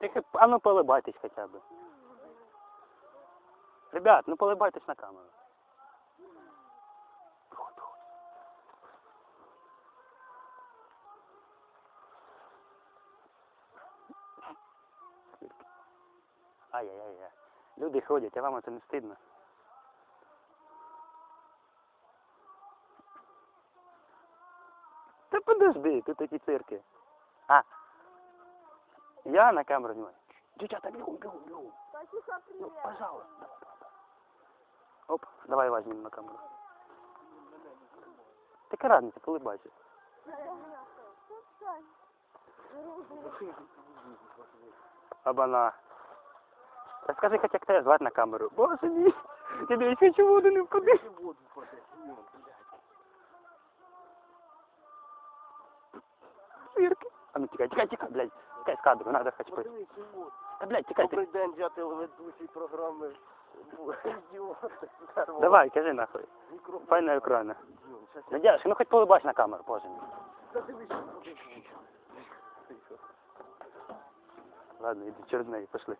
Тихо, а ну полибайтесь хоча б. Ребят, ну полибайтесь на камеру. Ай-яй-яй. Люди ходять, а вам це не стидно? Та подожди, тут такі цирки. А. Я на камеру знімаю. Дівчата, бігом, бігом, бігом. Ну, пожалуйста. Оп, давай возьмем на камеру. Така разниця, коли бачиш. Обана. Розкажи, хоч як тебе звати на камеру. Боже мій, я дивись, хочу воду не впади. Цирки. А ну тікай, тікай, тікай, блядь. Тікай з кадру, надо хоч пити. Та, блядь, тікай, Добрий день, я телеведучий програми. Ідіоти. Давай, кажи нахуй. Мікрофон. Файна екрана. Ідіот. Ну, ну хоч полибайся на камеру, боже мій. дивись. Ладно, иди, черт знает, пошли.